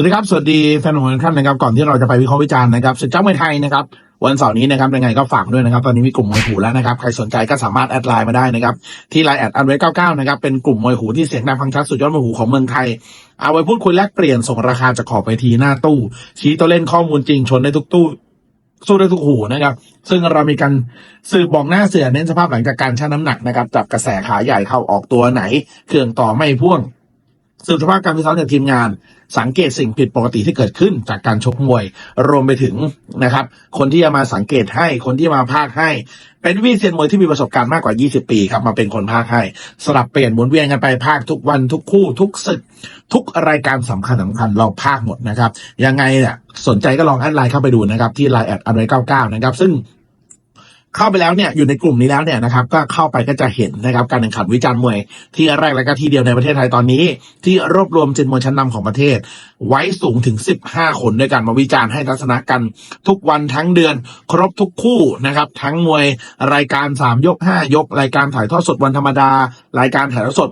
วัสดีครับ สวัสดีแฟนมวยทุกท่านนะครับ ก่อนที่เราจะไปวิเคราะห์วิจารณ์นะครับศึกเจ้ามวยไทยนะครับ วันเสาร์นี้นะครับยังไงก็ฝากด้วยนะครับ ตอนนี้มีกลุ่มมวยหูแล้วนะครับ ใครสนใจก็สามารถแอดไลน์มาได้นะครับ ที่ไลน์แอดอันไว้99นะครับ เป็นกลุ่มมวยหูที่เสียงดังฟังชัดสุดยอดมวยหูของเมืองไทย เอาไว้พูดคุยแลกเปลี่ยนส่งราคาจากขอบไปทีหน้าตู้ ชี้ตัวเล่นข้อมูลจริงชนได้ทุกตู้สู้ได้ทุกหูนะครับ ซึ่งเรามีการสืบบอกหน้าเสือเน้นสภาพหลังจากการชั่งน้ำหนักนะครับจับกระแสขาใหญ่เข้าออกตัวไหน เครื่องต่อไม่พ่วง สืบสภาพการฟิตซ้อมจากทีมงาน สังเกตสิ่งผิดปกติที่เกิดขึ้นจากการชกมวย รวมไปถึงนะครับ คนที่จะมาสังเกตให้คนที่มาพากให้ เป็นวิเซียนมวยที่มีประสบการณ์มากกว่า 20 ปีครับมาเป็นคนพากให้สลับเปลี่ยนหมุนเวียนกันไปพากทุกวันทุกคู่ ทุกศึก ทุกรายการสำคัญสำคัญเราพากหมดนะครับยังไงเนี่ยสนใจก็ลองแอดไลน์เข้าไปดูนะครับที่ไลน์แอดอันไว้99นะครับซึ่ง เข้าไปแล้วเนี่ยอยู่ในกลุ่มนี้แล้วเนี่ยนะครับก็เข้าไปก็จะเห็นนะครับการแข่งขันวิจารณ์มวย ที่แรกและก็ที่เดียวในประเทศไทยตอนนี้ ที่รวบรวมเจนมวยชั้นนำของประเทศ ไว้สูงถึง 15 คนด้วยกันมาวิจารณ์ให้ทัศนะกันทุกวันทั้งเดือน ครบทุกคู่นะครับทั้งมวยรายการ 3 ยก 5 ยก รายการถ่ายทอดสดวันธรรมดา รายการถ่ายทอดสด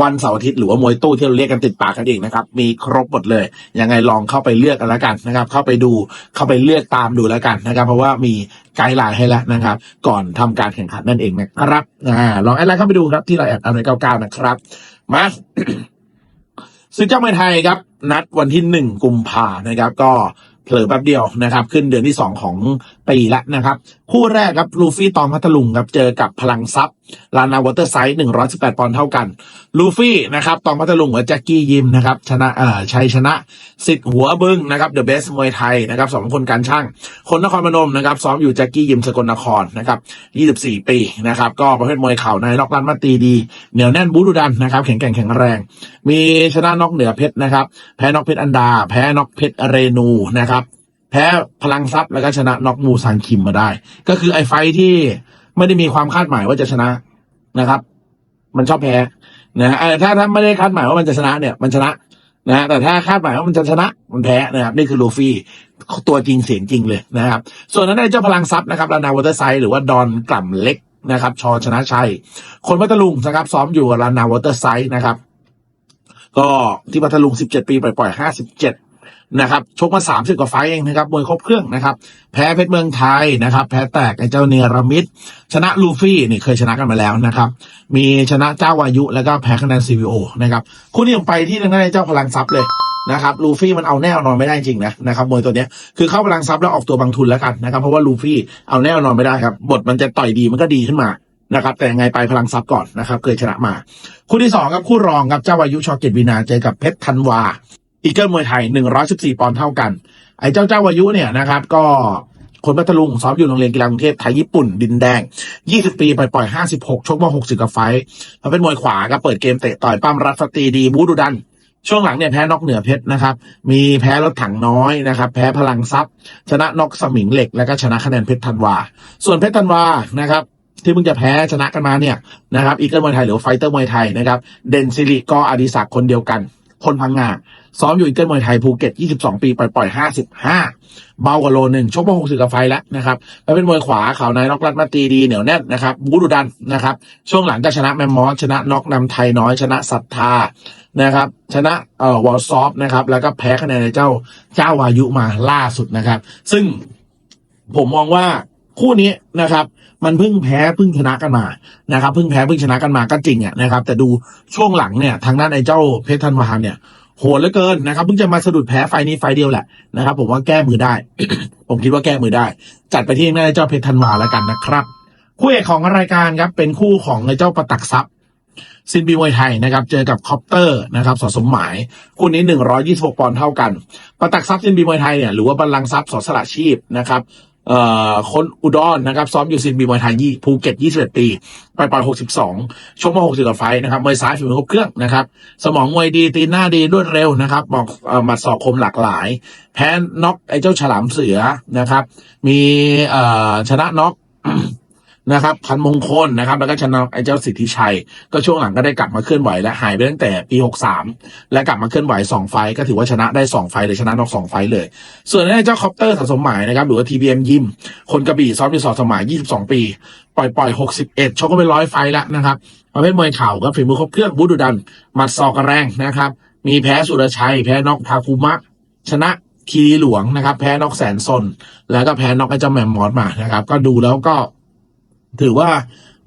วันเสาร์อาทิตย์หรือว่ามวยตู้ที่เราเรียกกันติดปากกันเองนะครับ มีครบหมดเลย ยังไงลองเข้าไปเลือกกันแล้วกันนะครับ เข้าไปดูเข้าไปเลือกตามดูแล้วกันนะครับ เพราะว่ามีไกด์ไลน์ให้แล้วนะครับ ก่อนทำการแข่งขันนั่นเองนะครับอ่าลองแอดไลน์เข้าไปดูครับที่เราแอดอันเก้าเก้านะครับมาซึ่งเจ้าเมวยไทยครับ นัดวันที่หนึ่งกุมภานะครับ ก็เผลอแป๊บเดียวนะครับ ขึ้นเดือนที่สองของปีแล้วนะครับ คู่แรกครับลูฟี่ตองพัทลุงครับเจอกับพลังซับลานาวอเตอร์ไซส์หนึ่งร้อยสิบแปดปอนด์เท่ากันลูฟี่นะครับตองพัทลุงกับแจ็คกี้ยิมนะครับชนะเอ่อชัยชนะสิทธิ์หัวบึ้งนะครับเดอะเบสมวยไทยนะครับสองคนการช่าง คนนครพนมนะครับซ้อมอยู่แจ็คกี้ยิมสกลนครนะครับ24ปีนะครับก็ประเภทมวยเข่าในล็อกลันมาตีดีเหนียวแน่นบูดุดันนะครับแข็งแกร่งแข็งแรง มีชนะน็อกเหนือเพชรนะครับแพ้น็อกเพชรอันดา แพ้น็อกเพชรเรนูนะครับ แพ้พลังทรัพย์แล้วก็ชนะน็อกมูซันคิมมาได้ ก็คือไอ้ไฟที่ไม่ได้มีความคาดหมายว่าจะชนะนะครับ มันชอบแพ้นะฮะเอ่อถ้าถ้าไม่ได้คาดหมายว่ามันจะชนะเนี่ยมันชนะนะฮะแต่ถ้าคาดหมายว่ามันจะชนะมันแพ้นะครับนี่คือลูฟี่ตัวจริงเสียงจริงเลยนะครับ ส่วนนั้นได้เจ้าพลังทรัพย์นะครับลานาวอเตอร์ไซด์หรือว่าดอนกล่ำเล็กนะครับ ชอชนะชัย คนพัทลุงนะครับซ้อมอยู่กับลานาวอเตอร์ไซด์นะครับ ก็ที่พัทลุง 17 ปีปล่อยๆ57 นะครับชกมา30กว่าไฟเองนะครับมวยครบเครื่องนะครับ แพ้เพชรเมืองไทยนะครับ แพ้แตกไอ้เจ้าเนรมิตชนะลูฟี่นี่เคยชนะกันมาแล้วนะครับ มีชนะเจ้าวายุแล้วก็แพ้คะแนน CVO นะครับคู่นี้ผมไปที่ทางด้านเจ้าพลังทรัพย์เลยนะครับลูฟี่มันเอาแน่นอนไม่ได้จริงนะนะครับมวยตัวเนี้ยคือเข้าพลังทรัพย์แล้วออกตัวบางทุนแล้วกันนะครับเพราะว่าลูฟี่เอาแน่นอนไม่ได้ครับบทมันจะต่อยดีมันก็ดีขึ้นมานะครับแต่ยังไงไปพลังทรัพย์ก่อนนะครับเคยชนะมา คู่ที่สองครับคู่รองครับเจ้าวายุชอเกตวินาเจอกับเพชรธันวา อีเกิลมวยไทย 114 ปอนด์เท่ากัน ไอ้เจ้าเจ้าวายุเนี่ยนะครับ ก็คนพัทลุงซ้อมอยู่โรงเรียนกีฬากรุงเทพไทยญี่ปุ่นดินแดง 20 ปีปล่อยปล่อย 56 ชกมา60กับไฟท์เขาเป็นมวยขวาครับเปิดเกมเตะต่อยปั้มรัดสตรีดีบูดูดัน ช่วงหลังเนี่ยแพ้นอกเหนือเพชรนะครับ มีแพ้รถถังน้อยนะครับ แพ้พลังทรัพย์ ชนะนอกสมิงเหล็ก แล้วก็ชนะคะแนนเพชรธันวา ส่วนเพชรธันวานะครับที่เพิ่งจะแพ้ชนะกันมาเนี่ยนะครับอีเกิลมวยไทยหรือไฟเตอร์มวยไทยนะครับ เดนซิลิก็อดิศักดิ์คนเดียวกัน คนพังงาซ้อมอยู่อีเกิลมวยไทยภูเก็ต 22 ปีปล่อยปล่อย 55 เบากว่าโลหนึ่งชกมา60กับไฟแล้วนะครับแล้วเป็นมวยขวาข่าวนายน็อกรัดมาตีดีเหนียวแน่นนะครับบูดุดันนะครับ ช่วงหลังก็ชนะแมมมอสชนะน็อกนำไทยน้อยชนะศรัทธานะครับ ชนะเอ่อวอลซอฟนะครับ แล้วก็แพ้คะแนนในเจ้าเจ้าวายุมาล่าสุดนะครับ ซึ่งผมมองว่า คู่นี้นะครับมันเพิ่งแพ้เพิ่งชนะกันมานะครับเพิ่งแพ้เพิ่งชนะกันมาก็จริงอะนะครับ แต่ดูช่วงหลังเนี่ยทางด้านไอ้เจ้าเพชรธันวาเนี่ยโหดเหลือเกินนะครับเพิ่งจะมาสะดุดแพ้ไฟนี้ไฟเดียวแหละนะครับผมว่าแก้มือได้ ผมคิดว่าแก้มือได้ จัดไปที่หน้าไอ้เจ้าเพชรธันวาแล้วกันนะครับคู่เอกของรายการครับเป็นคู่ของไอ้เจ้าประตักทรัพย์ซินบีมวยไทยนะครับเจอกับคอปเตอร์นะครับสอสมหมายคู่นี้ 126ปอนด์เท่ากัน ประตักทรัพย์ซินบีมวยไทยเนี่ยหรือว่าบัลลังก์ทรัพย์สอสละชีพนะครับ เอ่อคนอุดรนะครับ ซ้อมอยู่ซินบีมวยไทยยี่ภูเก็ต21ปีไปปล่อย62ชกมา60กับไฟนะครับมวยซ้ายฝีมือครบเครื่องนะครับ สมองมวยดีตีนหน้าดีรวดเร็วนะครับบอกเอ่อหมัดศอกคมหลากหลาย แพ้น็อกไอ้เจ้าฉลามเสือนะครับ มีเอ่อชนะน็อก นะครับพันมงคลนะครับ แล้วก็ชนะไอ้เจ้าสิทธิชัย ก็ช่วงหลังก็ได้กลับมาเคลื่อนไหวและหายไปตั้งแต่ปี 63 และกลับมาเคลื่อนไหว 2 ไฟก็ถือว่าชนะได้ 2 ไฟเลยชนะนอก2ไฟเลย ส่วนไอ้เจ้าคอปเตอร์สะสมหมายนะครับหรือว่า TBM ยิมคนกระบี่ซ้อมอยู่สองสมัย 22 ปี ปล่อยปล่อย 61ชกก็ไปร้อยไฟแล้วนะครับประเภทมวยเข่าก็ฝีมือครบเครื่องบูดุดันหมัดศอกกระแรงนะครับ มีแพ้สุรชัย แพ้นอกทาคุมะชนะคีรีหลวงนะครับ แพ้นอกแสนซนแล้วก็แพ้นอกไอ้เจ้าแมมมอสมานะครับ ก็ดูแล้วก็ ถือว่า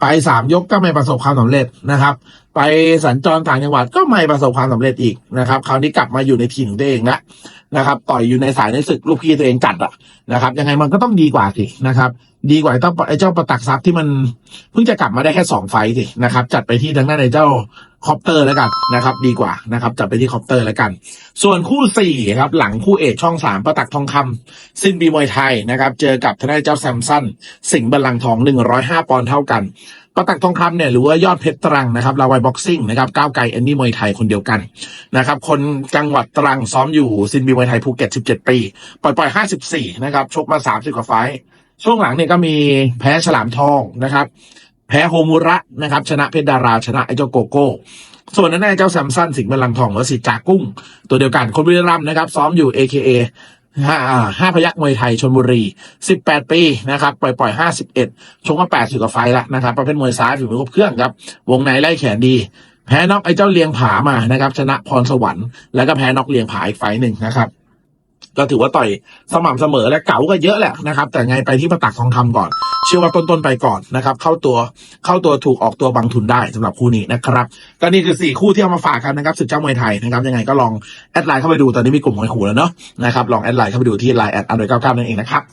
ไปสามยกก็ไม่ประสบความสำเร็จนะครับ ไปสัญจรต่างจังหวัดก็ไม่ประสบความสำเร็จอีกนะครับ คราวนี้กลับมาอยู่ในทีมของตัวเองละ นะครับ ต่อยอยู่ในสายในศึกลูกพี่ตัวเองจัดอะนะครับ ยังไงมันก็ต้องดีกว่าสินะครับ ดีกว่าไอ้เจ้าไอ้เจ้าประตักทรัพย์ที่มันเพิ่งจะกลับมาได้แค่สองไฟสินะครับ จัดไปที่ทางด้านไอ้เจ้าคอปเตอร์แล้วกันนะครับ ดีกว่านะครับ จัดไปที่คอปเตอร์แล้วกัน ส่วนคู่สี่ครับ หลังคู่เอกช่องสามประตักทองคำสิ้นปีมวยไทยนะครับ เจอกับทางด้านเจ้าแซมสันสิงห์บัลลังก์ทอง105ปอนด์เท่ากัน ประตักทองคำเนี่ยหรือว่ายอดเพชรตรังนะครับลาวัยบ็อกซิ่งนะครับก้าวไกลแอนดี้มวยไทยคนเดียวกันนะครับคนจังหวัดตรังซ้อมอยู่ซินบีมวยไทยภูเก็ต 17 ปี ปล่อยปล่อย 54 นะครับชกมา 30 กว่าไฟช่วงหลังเนี่ยก็มีแพ้ฉลามทองนะครับ แพ้โฮมูระนะครับ ชนะเพชรดาราชนะไอเจ้าโกโก้ส่วนนั้นไอ้เจ้าแซมสันสิงห์บัลลังทองหรือว่าสิจากกุ้ง ตัวเดียวกันคนบุรีรัมย์นะครับ ซ้อมอยู่ AKA ห้าห้าพยักมวยไทยชนบุรี 18 ปีนะครับปล่อยปล่อย 51 ชกมา80กว่าไฟละนะครับประเภทมวยซ้ายถือมือครบเครื่องครับ วงในไล่แขนดี แพ้น็อกไอ้เจ้าเลียงผามานะครับ ชนะพรสวรรค์แล้วก็แพ้น็อกเลียงผาอีกไฟหนึ่งนะครับ ก็ถือว่าต่อยสม่ำเสมอและเก๋าก็เยอะแหละนะครับ แต่ไงไปที่ประตักทองคำก่อน เชื่อว่าต้นๆไปก่อนนะครับ เข้าตัวเข้าตัวถูกออกตัวบังทุนได้สำหรับคู่นี้นะครับก็นี่คือสี่คู่ที่เอามาฝากกันนะครับศึกเจ้ามวยไทยนะครับยังไงก็ลองแอดไลน์เข้าไปดูตอนนี้มีกลุ่มมวยขู่แล้วเนาะนะครับลองแอดไลน์เข้าไปดูที่ไลน์แอดอันโดยเก้าเก้านั่นเองนะครับ